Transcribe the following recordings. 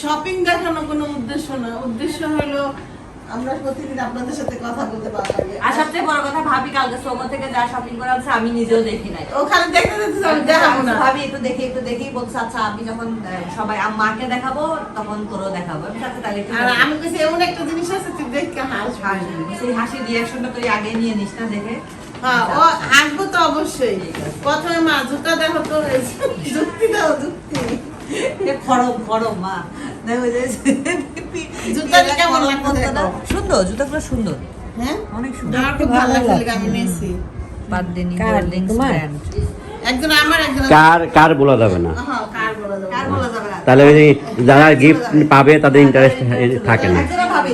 Shopping দেখানো কোনো উদ্দেশ্য না। উদ্দেশ্য হলো আমরা প্রতিদিন আপনাদের সাথে কথা বলতে পারব আর সবচেয়ে বড় কথা ভাবি কালকে সোমো থেকে যা শপিং করা আছে আমি নিজেও দেখি নাই। ওখানে দেখতে দেখতে আমি দেখাবো না। ভাবি একটু দেখি একটু দেখি। বলছে আচ্ছা আমি যখন সবাই মাকে দেখাবো তখন তোরও দেখাবো। আমি সাথে তাহলে আর আমি কইছি এমন একটা জিনিস আছে তুই দেখে হাসবি হাসি সেই হাসির রিয়াকশনটা তুই আগে নিয়ে নিস না দেখে। হ্যাঁ ও হাসবো তো অবশ্যই। প্রথমে মা জুতা দেখো তো যুক্তি দাও যুক্তি এ খড়ম খড়ম মা। সুন্দর জুতাগুলো সুন্দর। হ্যাঁ? অনেক সুন্দর। আমার খুব ভালো লাগছে আমি নিয়েছি। বার্থডে কার? একজন আমার একজন কার কার বলা যাবে না। হ্যাঁ কার বলা যাবে কার বলা যাবে না? তাহলে ওই যারা গিফট পাবে তাদের ইন্টারেস্ট থাকে না।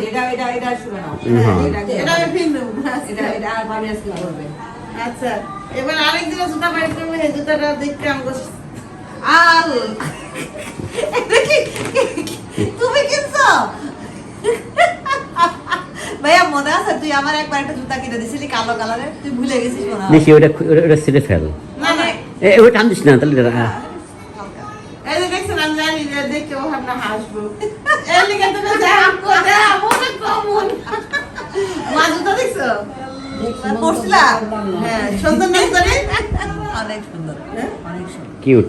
এটা এটা এটা শুনে নাও। এটা- এটা আমি ফিল নেব এটা এটা আর ভাবি আজকে করবে আচ্ছা এবার আরেকদিনের জুতা বাড়ি করব জুতাটা দেখতে আমাকে আল! এটা কি তুমি কিনছো? ভাইয়া মনে আছে তুই আমার একবার একটা জুতা কিনে দিছিলি কালো কালারের? তুই ভুলে গেছিস মনে হয়। ওটা ওটা- ছিঁড়ে ফেল। না না এ ওটা টান দিস না তাহলে এই যে দেখছেন আমি জানি যে দেখে ও আমরা হাসবো। এর লিগে তুমি দেখো দেখো মনে কমন। মা জুতা দেখছ? পড়ছিলা হ্যাঁ সুন্দর না করে অনেক সুন্দর। হ্যাঁ? অনেক সুন্দর কিউট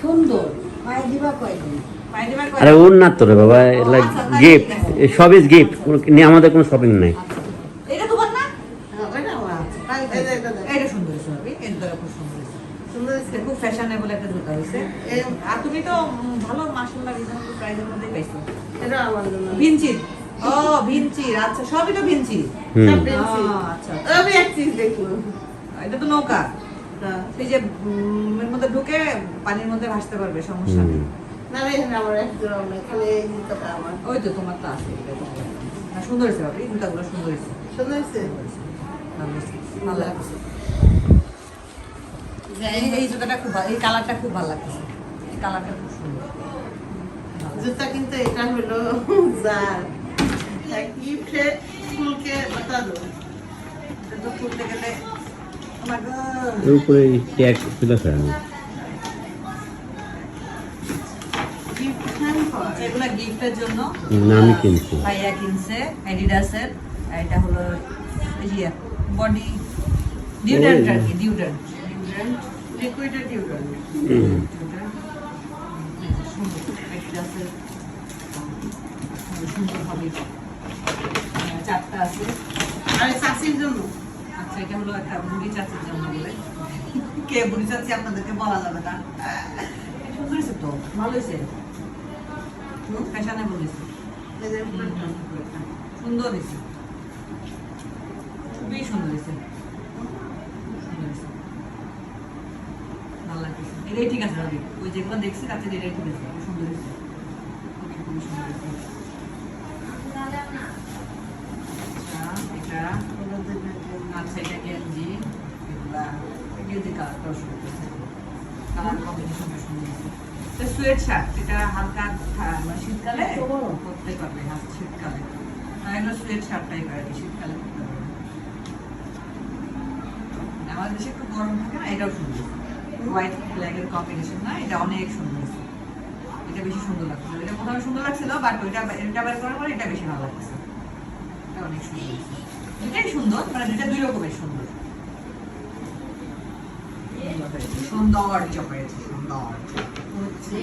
সুন্দর। পায়ে দিবা কয়দিন? আরে ওর না তো রে বাবা এগুলা গিফট সব ইজ গিফট আমাদের কোনো শপিং নাই। এটা এটা। এটা। এটা তো এটা আচ্ছা আচ্ছা এটা নৌকা। সেই যে মধ্যে ঢুকে পানির মধ্যে ভাসতে পারবে সমস্যা নেই। না রে আমার এক নেই খালি এই জুতাটা আমার। ওই তো তোমার তো আছে না, সুন্দর হয়েছে বাবু জুতাগুলো সুন্দর হয়েছে। সুন্দর হয়েছে? ভালো লাগছে এই- এই জুতাটা খুব ভালো এই কালারটা খুব ভালো লাগছে। এই কালারটা খুব সুন্দর। জুতা কিন্তু এটা হলো যার। গিফটে ফুলকে বাতা দো গেলে উপরে ট্যাগ তুলে এগুলা গিফটের জন্য আমি কিনছি। ভাইয়া কিনছে অ্যাডিডাসের এটা হলো ইয়ে বডি ডিউড্রেন্ট আর কি ডিউড্রেন্ট ডিউড্রেন্ট লিকুইডের ডিওড্রেন্ট অ্যাডিডাসের সুন্দর হবে। চারটা আছে। আর চাষির জন্য। আচ্ছা এটা হলো একটা বুড়ি চাচির জন্য বলে কে বুড়ি চাচি আপনাদেরকে বলা যাবে না। সুন্দর তো ভালো হয়েছে? ফ্যাশনে বলেছে সুন্দর হয়েছে খুবই সুন্দর হয়েছে হয়েছে। ভালো লাগতেছে এটাই ঠিক আছে রবি ওই যেগুলো দেখছি তার থেকে এটাই ঠিক আছে খুব সুন্দর হয়েছে খুবই সুন্দর হয়েছে আচ্ছা এটা আচ্ছা এটা গেঞ্জি এগুলা হয়েছে কালার কম্বিনেশনটা সুন্দর হয়েছে এটা সুয়েট শার্ট এটা হালকা করতে পারবে হ্যাঁ শীতকালে। এগুলো সুয়েট শার্টটাই কি, শীতকালে করতে পারবে আমাদের দেশে একটু গরম থাকে না এটাও সুন্দর। হোয়াইট ব্ল্যাকের কম্বিনেশন না? এটা অনেক সুন্দর। এটা বেশি সুন্দর লাগছে। এটা প্রথমে সুন্দর লাগছিল বাট ওইটা এটা বের করার পরে এটা বেশি ভালো লাগছে। এটা অনেক সুন্দর। দুটাই সুন্দর মানে দুটা দুই রকমের সুন্দর। সৌন্দর্য পেয়েছে সৌন্দর্য হচ্ছে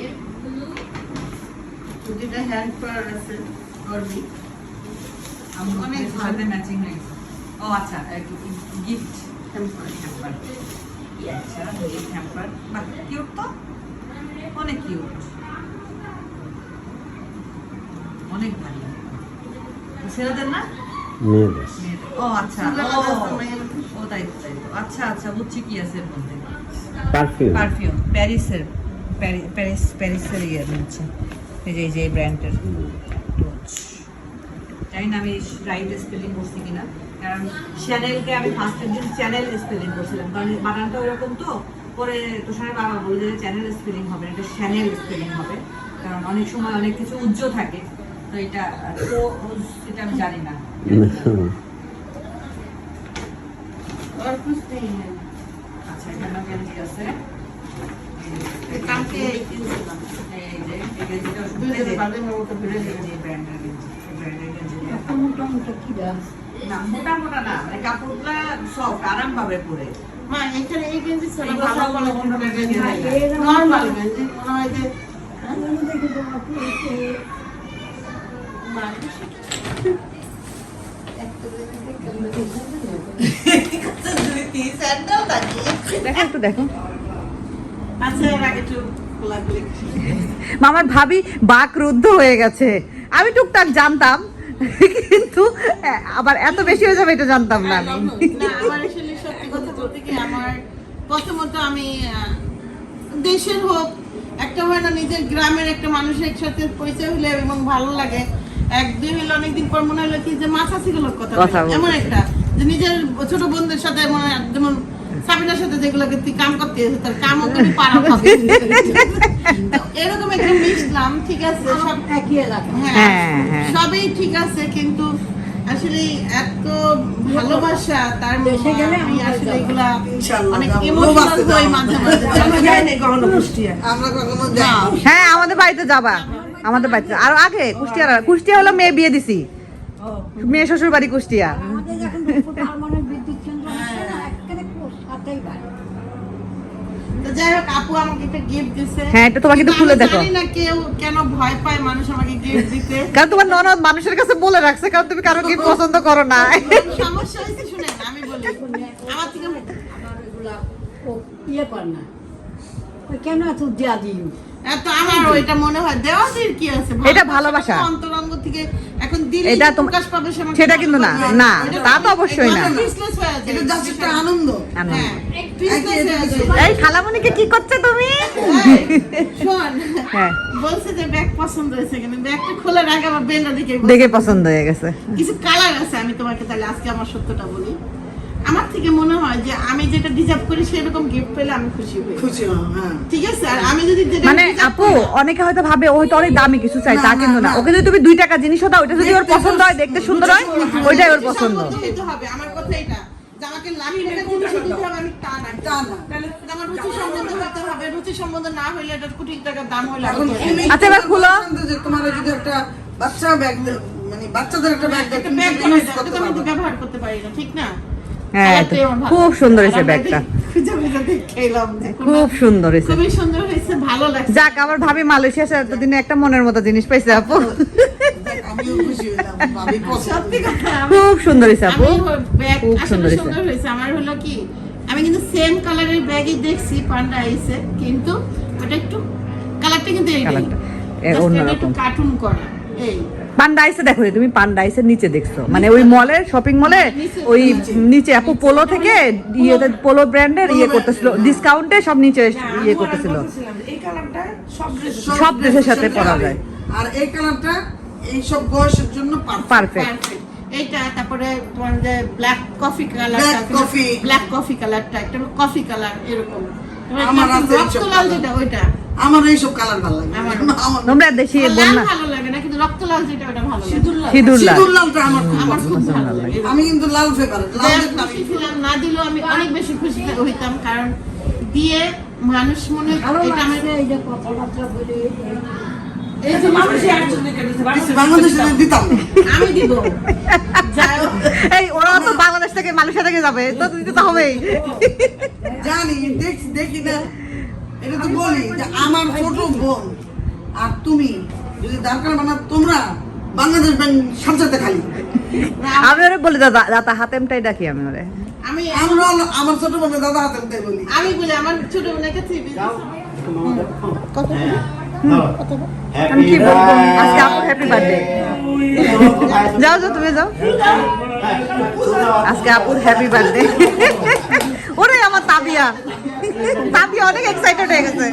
দুটা হ্যান্ড পাওয়ার আছে গর্বি অনেক অনেক ভালো। ম্যাচিং হয়েছে ও আচ্ছা গিফট হ্যাম্পার হ্যাম্পার আচ্ছা গিফট হ্যাম্পার বাহ কিউট তো? অনেক কিউট অনেক ভালো। ছেলেদের না? মেয়েদের। মেয়েদের। ও আচ্ছা ও ও তাই তো, তাই আচ্ছা আচ্ছা বুঝছি কি আছে এর মধ্যে। পারফিউম পারফিউম প্যারিসের প্যারি- প্যারিস প্যারিসের ইয়ে হচ্ছে এই যে এই যে এই ব্র্যান্ডের জানি না আমি রাইট স্পেলিং করছি কিনা কারণ চ্যানেলকে আমি ফার্স্টের দিন চ্যানেল স্পেলিং করছিলাম কারণ বানানটা ওরকম তো পরে তুষারের বাবা বলে যে চ্যানেল স্পেলিং হবে না, এটা চ্যানেল স্পেলিং হবে কারণ অনেক সময় অনেক কিছু উজ্জ থাকে তো এটা তো এটা আমি জানি না और कुछ नहीं है আচ্ছা এখানে গেঞ্জি আছে কালকে মোটা মোটা না মানে কাপড়গুলা সফট আরাম পাবে পরে মা এখানে এই গেঞ্জি ছাড়া ভালো অন্য গেঞ্জি নর্মাল গেঞ্জি মনে হয় যে দেখো একটু দেখো আচ্ছা এর আগে একটু খোলাখুলি মামার ভাবি বাক রুদ্ধ হয়ে গেছে। আমি টুকটাক জানতাম কিন্তু আবার এত বেশি হয়ে যাবে এটা জানতাম না আমি। সত্যি কথা বলতে কি আমার প্রথমত আমি দেশের হোক একটা হয় না নিজের গ্রামের একটা মানুষের একসাথে পরিচয় হলে এবং ভালো লাগে। এক দুই হলে অনেকদিন পর মনে হলো কি যে মাথা ছিল কথা এমন একটা যে নিজের ছোট বোনদের সাথে মনে হয় যেমন সাবিনার সাথে যেগুলোকে তুই কাম করতে এসে তার কামও করে পারা হবে এরকম একটা মিশলাম ঠিক আছে সব একই এলাকা। হ্যাঁ হ্যাঁ, হ্যাঁ। সবই ঠিক আছে কিন্তু আসলে এত ভালোবাসা তার দেশে গেলে আমি আসলে এগুলা অনেক ইমোশনাল হই মাঝে মাঝে। আমরা কখনো কুষ্টিয়া। আমরা কখনো যাই হ্যাঁ আমাদের বাড়িতে যাবা। আমাদের বাড়িতে আর আগে কুষ্টিয়া কুষ্টিয়া হলো মেয়ে বিয়ে দিছি। মেয়ে শ্বশুর বাড়ি কুষ্টিয়া যাই হোক আপু আমাকে একটা গিফট দিছে। হ্যাঁ, এটা তোমাকে তো খুলে দেখো। জানি না কেউ কেন ভয় পায় মানুষ আমাকে গিফট দিতে। কারণ তোমার ননদ মানুষের কাছে বলে রাখছে কারণ তুমি কারও গিফট পছন্দ করো না। সমস্যা হয়েছে শুনেন আমি বলি আমার থেকে আমার এগুলা ইয়ে কর না। কেন এত দেয়া দিল? এত আমার ওইটা মনে হয় দেওয়াদের কি আছে? এটা ভালোবাসা। অন্তরঙ্গ থেকে এখন দিলে এটা যে প্রকাশ পাবে সেটা কিন্তু না, না, তা তো অবশ্যই না। এটা জাস্ট একটা আনন্দ। হ্যাঁ। এই খালামণিকে কি করছে তুমি? শোন, হ্যাঁ। বলছে যে ব্যাগ পছন্দ হয়েছে কিন্তু ব্যাগটা খোলার আগে আমার বেলটা দেখে পছন্দ হয়ে গেছে। কিছু কালার আছে আমি তোমাকে তাহলে আজকে আমার সত্যটা বলি। আমার থেকে মনে হয় যে আমি যেটা ডিজার্ভ করি সেরকম গিফট পেলে আমি খুশি হই। খুশি হ্যাঁ। ঠিক আছে? আর আমি যদি যেটা মানে আপু অনেকে হয়তো ভাবে ও হয়তো অনেক দামি কিছু চাই তা কিন্তু না। ওকে যদি তুমি দুই টাকা জিনিসও দাও ওটা যদি ওর পছন্দ হয় দেখতে সুন্দর। হয় ওইটাই ওর রুচি পছন্দ। সম্বন্ধ হবে। আমার কথা এটা। আমাকে লাখ টাকা জিনিস দিতে হবে আমি তা না। তা না। আমার রুচি সম্বন্ধ হতে হবে। রুচি সম্বন্ধ না হইলে এটা কোটি টাকার দাম হইলে আচ্ছা, এবার খুলো। তোমার যদি একটা বাচ্চা ব্যাগ মানে বাচ্চাদের একটা ব্যাগ একটা ব্যাগ ব্যবহার করতে পারি না ঠিক না? হ্যাঁ খুব সুন্দর হয়েছে ব্যাগটা। খুব সুন্দর হয়েছে। খুবই সুন্দর হয়েছে ভালো লাগছে। যাক আমার ভাবি মালয়েশিয়া এতদিনে একটা মনের মতো জিনিস পাইছে আপু। খুব সুন্দর হয়েছে আপু। ব্যাগ খুব সুন্দর হয়েছে। সুন্দর হয়েছে। আমার হলো কি আমি কিন্তু সেম কালারের ব্যাগই দেখছি পান্ডা আইসে কিন্তু ওটা একটু কালারটা কিন্তু এই কালারটা এ, অন্যরকম। একটু কার্টুন করা পান্ডা আইসে দেখো তুমি পান্ডা আইসের নিচে দেখছ। মানে ওই মলের শপিং মলে ওই নিচে আপু পোলো থেকে ইয়েতে পোলো ব্র্যান্ডের ইয়ে করতেছিল। ডিসকাউন্টে সব নিচে ইয়ে করতেছিল। সব ড্রেসের সাথে পরা যায়। আর এই কালারটা এই সব বয়সের জন্য পারফেক্ট এইটা তারপরে তোমার যে black coffee colour coffee। Black coffee কালারটা একটা কফি কালার এরকম। আমার একটা রক্ত লাল যেটা ওইটা। আমার এইসব কালার ভালো লাগে তোমরা দেশি আমার বোন লাল না? ভালো লাগে না কিন্তু রক্ত লাল যেটা ওটা ভালো লাগে। সিঁদুর লাল। সিঁদুর লালটা আমার খুব আমার পছন্দ। খুব ভালো লাগে। আমি কিন্তু লাল ফেভারিট না দিলেও আমি অনেক বেশি খুশি হইতাম কারণ দিয়ে মানুষ মনে এটা কথাবার্তা বলে। এই ওরা তো বাংলাদেশ থেকে মালয়েশিয়া থেকে যাবে তো দিতে তো হবেই। জানি দেখি দেখি না। এটা তো বলি যে আমার ছোট বোন আর তুমি যদি দরকার বানা তোমরা বাংলাদেশ ব্যাংক সাজাতে খালি। আমি ওরে বলি দাদা দাদা হাতেমটাই ডাকি আমি ওরে। আমি আমরা আমার ছোট বোনের দাদা হাতে তাই বলি। আমি বলি আমার ছোট বোনের কাছে আমি কি বলব? আজকে আপুর হ্যাপি বার্থডে যাও যাও তুমি যাও। আজকে আপুর হ্যাপি বার্থডে তাবিয়া। তাবিয়া অনেক এক্সাইটেড হয়ে গেছে।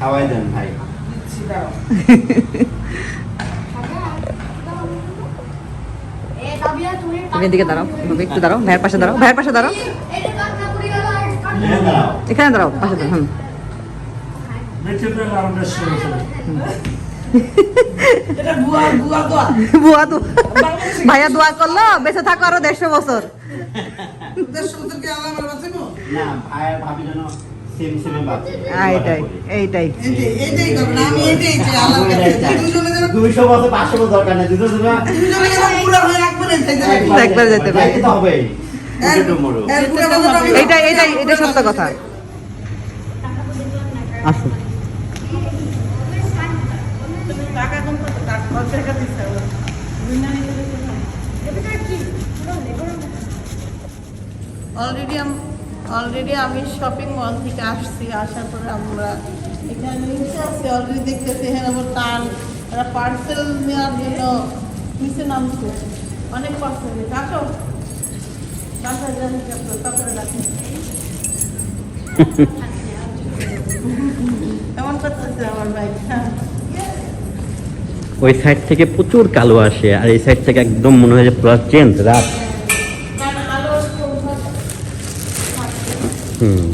খাওয়াই দেন ভাই। তুমি এদিকে দাঁড়াও একটু দাঁড়াও ভাইয়ের পাশে দাঁড়াও ভাইয়ের পাশে দাঁড়াও। এখানে দাঁড়াও পাশে দাঁড়াও হুম। এটা বুয়া দোয়া। ভাইয়া দোয়া করল বেঁচে থাকো আরও দেড়শো বছর। এইটাই। এইটাই এটা সত্য কথা। আসুন। টাকা কম কত টাকা কত টাকা দিচ্ছে অলরেডি অলরেডি আমি শপিং মল থেকে আসছি আসার পরে আমরা এখানে আছি অলরেডি দেখতেছি এখানে আবার টান একটা পার্সেল নেওয়ার জন্য নিচে নামছে। অনেক পার্সেল আসো বাসা যান তারপরে রাখুন এমন করতেছে আমার বাইক হ্যাঁ। ওই সাইড থেকে প্রচুর কালো আসে, আর এই সাইড থেকে একদম মনে হয় যে পুরো চেঞ্জ রাত। হুম ভালো। হুম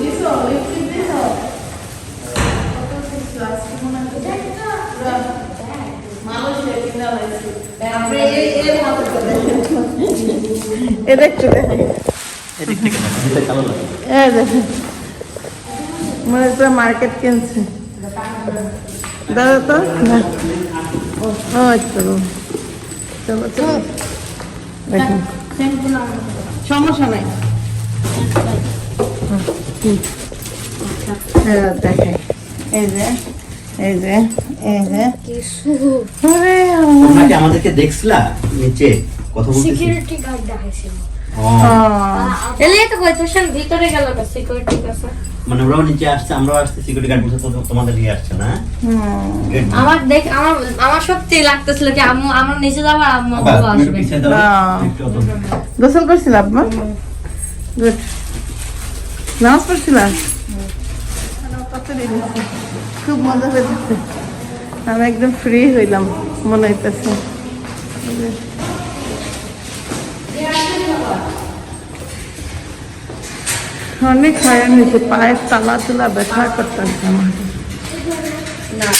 দিছো লিপস্টিক দিছো কত দিছো আজকে মনে হয় পুরা মালয়েশিয়া কিনা লাগছে আপনি এই এর মতো করে এ দেখতে দেখেন এদিক থেকে দেখো, ভিতরে কালো লাগে মনে হয় পুরো মার্কেট কিনছে। দাদা তো? না। ও আচ্ছা। চলো চলো। দেখেন সমস্যা নাই। হ্যাঁ, দেখেন এই যে এই যে এই যে। আমাদেরকে দেখছিলা? নিচে কথা বলতেছি? সিকিউরিটি গার্ড দেখাইছিল। এলে তো কই তোর ভিতরে গেল না সিকিউরিটি কাছে। মানে ওরাও নিচে আসছে আমরাও আসছে সিকিউরিটি গার্ড বলছে তোমাদের নিয়ে আসছে না? আমার দেখ আমার আমার সত্যি লাগতেছিল কি আম্মু আমার নিচে যাবার আম্মু বাবা, আব্বু তুমি একটু আসবে পিছিয়ে দাও। আহ। একটু অত- গোসল করছিল আব্বা? গুড নামাজ পড়ছিল? খুব মজা হয়েছে। আমি একদম ফ্রি হইলাম মনে হইতেছে। অনেক হয়রান হয়েছে পায়ের তালা তুলা ব্যথা করতেছে আমার না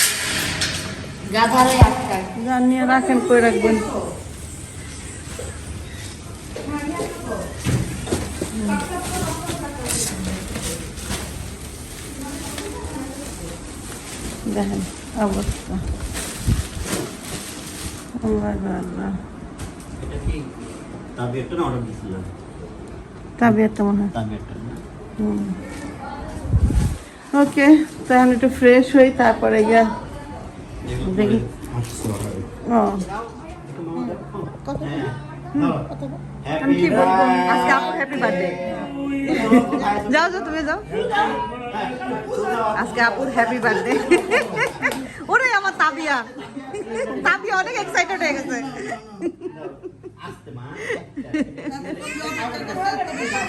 জানিয়ে রাখেন কই রাখবেন দেখেন অবস্থা তাবিয়াটা মনে হয় ওকে, তাহলে একটু ফ্রেশ হই, তারপরে গিয়া দেখি। ও। আমি আজকে হ্যাপি বার্থডে যাও তুমি যাও আজকে আপুর হ্যাপি বার্থডে ওরে, আমার তাবিয়া তাবিয়া অনেক এক্সাইটেড হয়ে গেছে।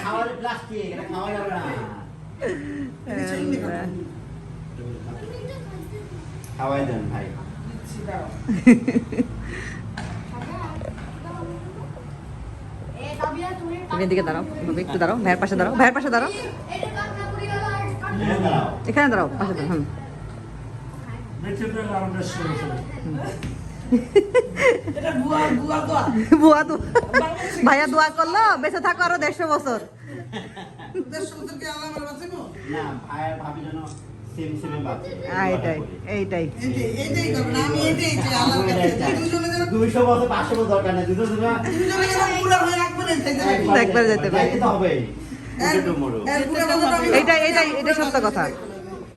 খাওয়ার প্লাস্টিক এটা খাওয়া যাবে না। খাওয়াই দেন ভাই। তুমি এদিকে দাঁড়াও একটু দাঁড়াও ভাইয়ের পাশে দাঁড়াও ভাইয়ের পাশে দাঁড়াও। দাঁড়াও। এখানে দাঁড়াও পাশে দাঁড়াও হুম। বুয়া দোয়া। ভাইয়া দোয়া করল বেঁচে থাকো আরও দেড়শো বছর। এইটাই এইটাই একবারে যেতে পারে। এটা সত্য কথা।